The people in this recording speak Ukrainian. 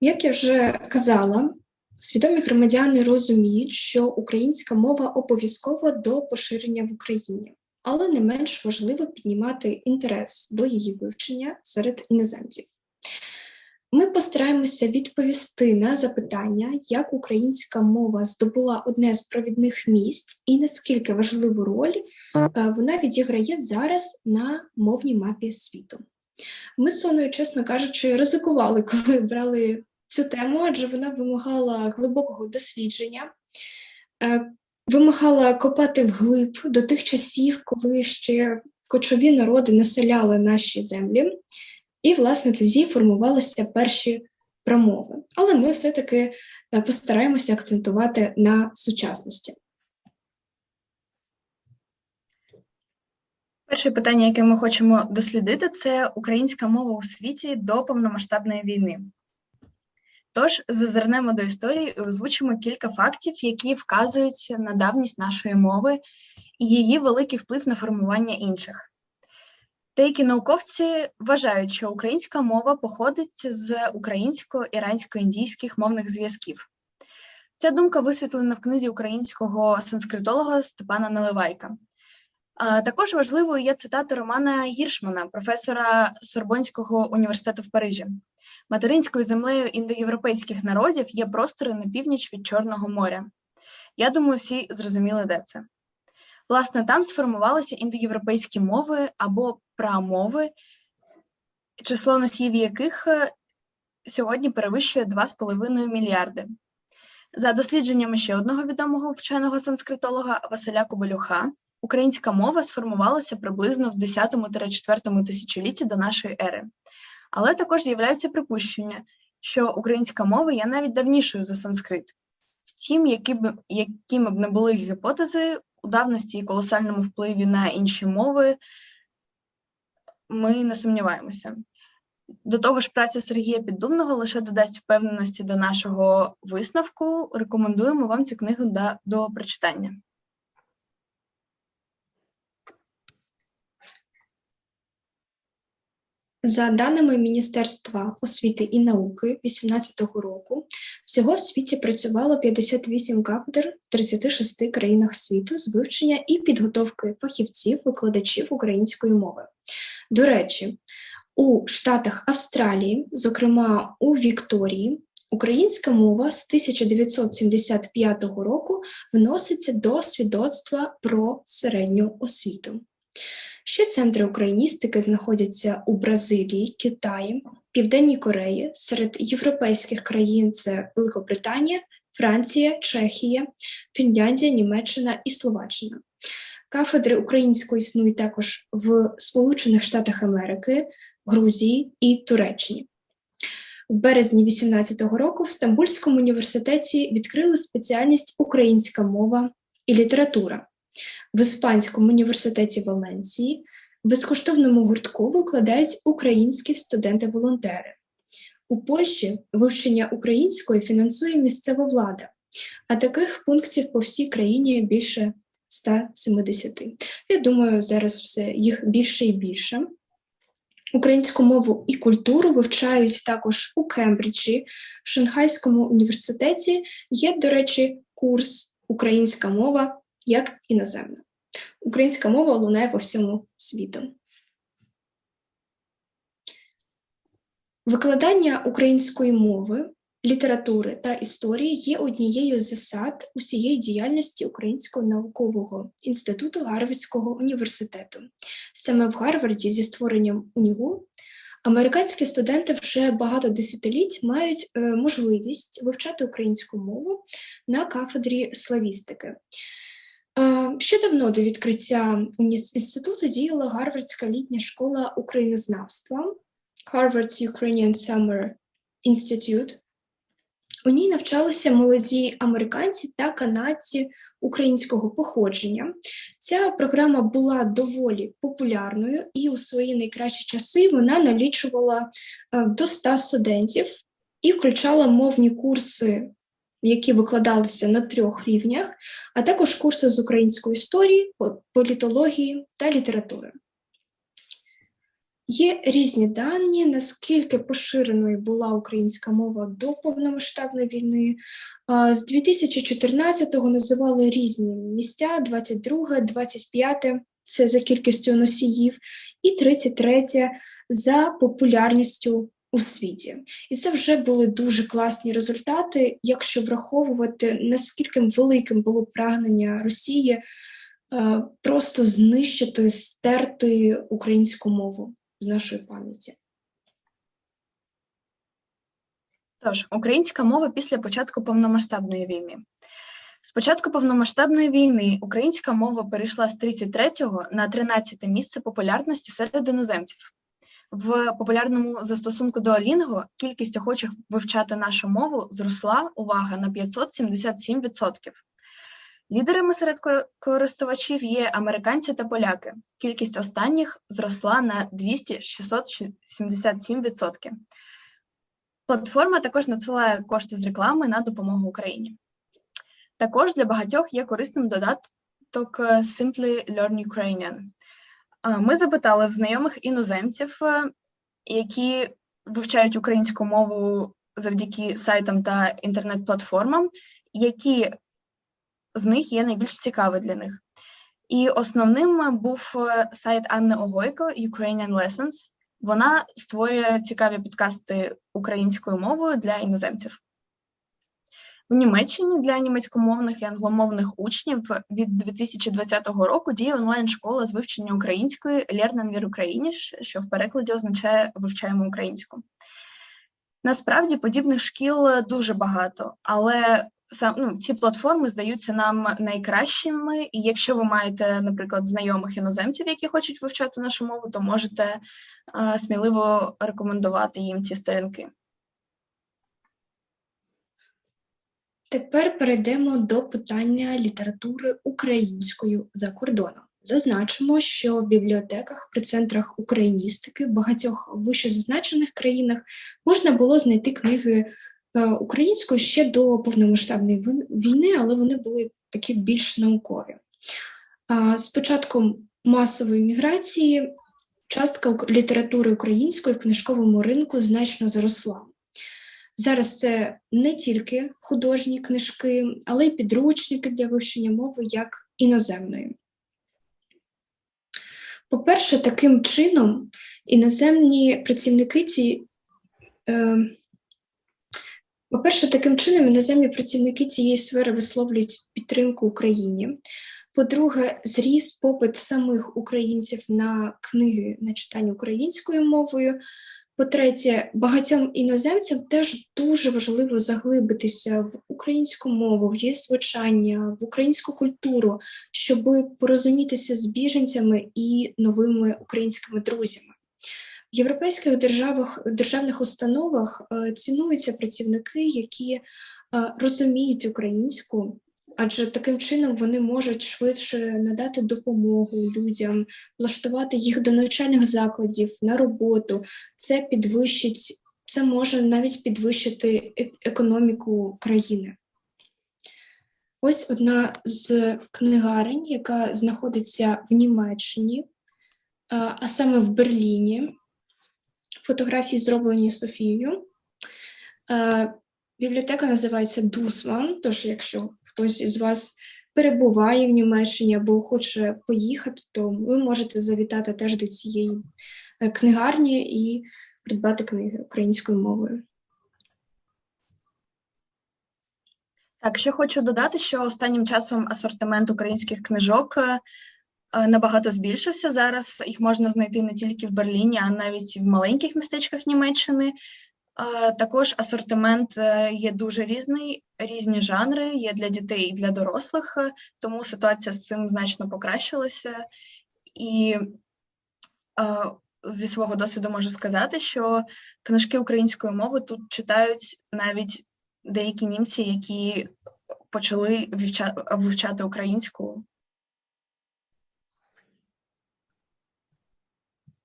Як я вже казала, свідомі громадяни розуміють, що українська мова обов'язкова до поширення в Україні, але не менш важливо піднімати інтерес до її вивчення серед іноземців. Ми постараємося відповісти на запитання, як українська мова здобула одне з провідних місць і наскільки важливу роль е, вона відіграє зараз на мовній мапі світу. Ми з Соною, чесно кажучи, ризикували, коли брали цю тему, адже вона вимагала глибокого дослідження, е, вимагала копати вглиб до тих часів, коли ще кочові народи населяли наші землі, і, власне, тоді формувалися перші промови. Але ми все-таки е, постараємося акцентувати на сучасності. Перше питання, яке ми хочемо дослідити, це українська мова у світі до повномасштабної війни. Тож зазирнемо до історії і озвучимо кілька фактів, які вказують на давність нашої мови і її великий вплив на формування інших. Деякі науковці вважають, що українська мова походить з українсько-ірансько-індійських мовних зв'язків. Ця думка висвітлена в книзі українського санскритолога Степана Наливайка. Також важливою є цитата Романа Гіршмана, професора Сорбонського університету в Парижі. Материнською землею індоєвропейських народів є простори на північ від Чорного моря. Я думаю, всі зрозуміли, де це. Власне, там сформувалися індоєвропейські мови або прамови, число носіїв яких е, сьогодні перевищує 2,5 мільярди. За дослідженнями ще одного відомого вченого санскритолога Василя Кобелюха, українська мова сформувалася приблизно в 10-4 тисячолітті до нашої ери. Але також з'являються припущення, що українська мова є навіть давнішою за санскрит. Втім, які б, якими б не були гіпотези у давності і колосальному впливі на інші мови, ми не сумніваємося. До того ж, праця Сергія Піддубного лише додасть впевненості до нашого висновку. Рекомендуємо вам цю книгу до прочитання. За даними Міністерства освіти і науки 2018 року, всього в світі працювало 58 кафедр в 36 країнах світу з вивчення і підготовки фахівців, викладачів української мови. До речі, у штатах Австралії, зокрема у Вікторії, українська мова з 1975 року вноситься до свідоцтва про середню освіту. Ще центри україністики знаходяться у Бразилії, Китаї, Південній Кореї, серед європейських країн це Великобританія, Франція, Чехія, Фінляндія, Німеччина і Словаччина. Кафедри української існують також в Сполучених Штатах Америки, Грузії і Туреччині. У березні 2018 року в Стамбульському університеті відкрили спеціальність Українська мова і література. В Іспанському університеті Валенції в безкоштовному гуртку викладають українські студенти-волонтери. У Польщі вивчення української фінансує місцева влада, а таких пунктів по всій країні більше 170. Я думаю, зараз все їх більше і більше. Українську мову і культуру вивчають також у Кембриджі, в Шанхайському університеті є, до речі, курс Українська мова як іноземна. Українська мова лунає по всьому світу. Викладання української мови, літератури та історії є однією з засад усієї діяльності Українського наукового інституту Гарвардського університету. Саме в Гарварді зі створенням УНІГУ американські студенти вже багато десятиліть мають е, можливість вивчати українську мову на кафедрі славістики. Ще давно до відкриття інституту діяла Гарвардська літня школа українознавства Harvard Ukrainian Summer Institute. У ній навчалися молоді американці та канадці українського походження. Ця програма була доволі популярною, і у свої найкращі часи вона налічувала до 100 студентів і включала мовні курси які викладалися на трьох рівнях, а також курси з української історії, політології та літератури. Є різні дані, наскільки поширеною була українська мова до повномасштабної війни. З 2014-го називали різні місця: 22, 25 це за кількістю носіїв, і 33 за популярністю у світі. І це вже були дуже класні результати, якщо враховувати, наскільки великим було прагнення Росії е, просто знищити, стерти українську мову з нашої пам'яті. Тож, українська мова після початку повномасштабної війни. З початку повномасштабної війни українська мова перейшла з 33-го на 13 місце популярності серед іноземців. В популярному застосунку Duolingo кількість охочих вивчати нашу мову зросла увага на 577%. Лідерами серед користувачів є американці та поляки. Кількість останніх зросла на 200-677%. Платформа також надсилає кошти з реклами на допомогу Україні. Також для багатьох є корисним додаток Simply Learn Ukrainian. Ми запитали в знайомих іноземців, які вивчають українську мову завдяки сайтам та інтернет-платформам, які з них є найбільш цікаві для них. І основним був сайт Анни Огойко Ukrainian Lessons. Вона створює цікаві підкасти українською мовою для іноземців. В Німеччині для німецькомовних і англомовних учнів від 2020 року діє онлайн-школа з вивчення української Lernen wir Ukrainisch, що в перекладі означає вивчаємо українську. Насправді подібних шкіл дуже багато, але сам ну, ці платформи здаються нам найкращими, і якщо ви маєте, наприклад, знайомих іноземців, які хочуть вивчати нашу мову, то можете а, сміливо рекомендувати їм ці сторінки. Тепер перейдемо до питання літератури українською за кордоном. Зазначимо, що в бібліотеках при центрах україністики в багатьох вищезазначених країнах можна було знайти книги е, українською ще до повномасштабної війни, але вони були такі більш наукові. З початком масової міграції частка літератури української в книжковому ринку значно зросла. Зараз це не тільки художні книжки, але й підручники для вивчення мови як іноземної. По-перше, таким чином іноземні працівники ці. Е, по-перше, таким чином іноземні працівники цієї сфери висловлюють підтримку Україні. По-друге, зріс попит самих українців на книги на читання українською мовою, по-третє, багатьом іноземцям теж дуже важливо заглибитися в українську мову, в її звучання, в українську культуру, щоб порозумітися з біженцями і новими українськими друзями. В європейських державах державних установах е, цінуються працівники, які е, розуміють українську адже таким чином вони можуть швидше надати допомогу людям, влаштувати їх до навчальних закладів на роботу. Це підвищить, це може навіть підвищити е, економіку країни. Ось одна з книгарень, яка знаходиться в Німеччині, а саме в Берліні. Фотографії зроблені Софією. Бібліотека називається Дусман, тож якщо хтось із вас перебуває в Німеччині або хоче поїхати, то ви можете завітати теж до цієї е, книгарні і придбати книги українською мовою. Так, ще хочу додати, що останнім часом асортимент українських книжок е, е, набагато збільшився. Зараз їх можна знайти не тільки в Берліні, а навіть в маленьких містечках Німеччини. Також асортимент е, є дуже різний, різні жанри є для дітей і для дорослих, е, тому ситуація з цим значно покращилася. І зі свого досвіду можу сказати, що книжки української мови тут читають навіть деякі німці, які почали вивчати українську